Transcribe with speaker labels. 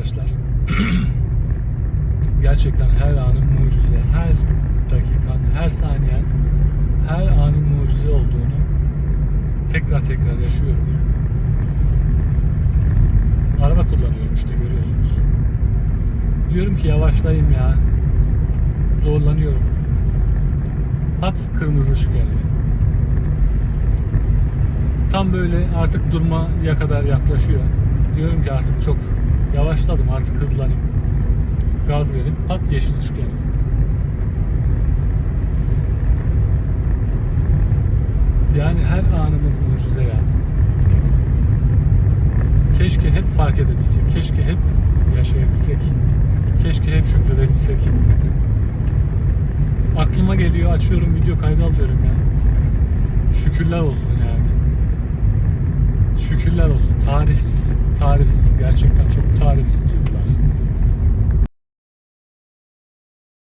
Speaker 1: arkadaşlar. Gerçekten her anın mucize, her dakikan, her saniyen, her anın mucize olduğunu tekrar tekrar yaşıyorum. Araba kullanıyorum işte görüyorsunuz. Diyorum ki yavaşlayayım ya. Zorlanıyorum. Pat kırmızı ışık yanıyor. Tam böyle artık durmaya kadar yaklaşıyor. Diyorum ki artık çok yavaşladım artık hızlanayım. Gaz verip pat yeşil ışık yanıyor. Yani her anımız mucize ya. Keşke hep fark edebilsek. Keşke hep yaşayabilsek. Keşke hep şükredebilsek. Aklıma geliyor açıyorum video kaydı alıyorum ya. Şükürler olsun yani. Şükürler olsun. Tarihsiz.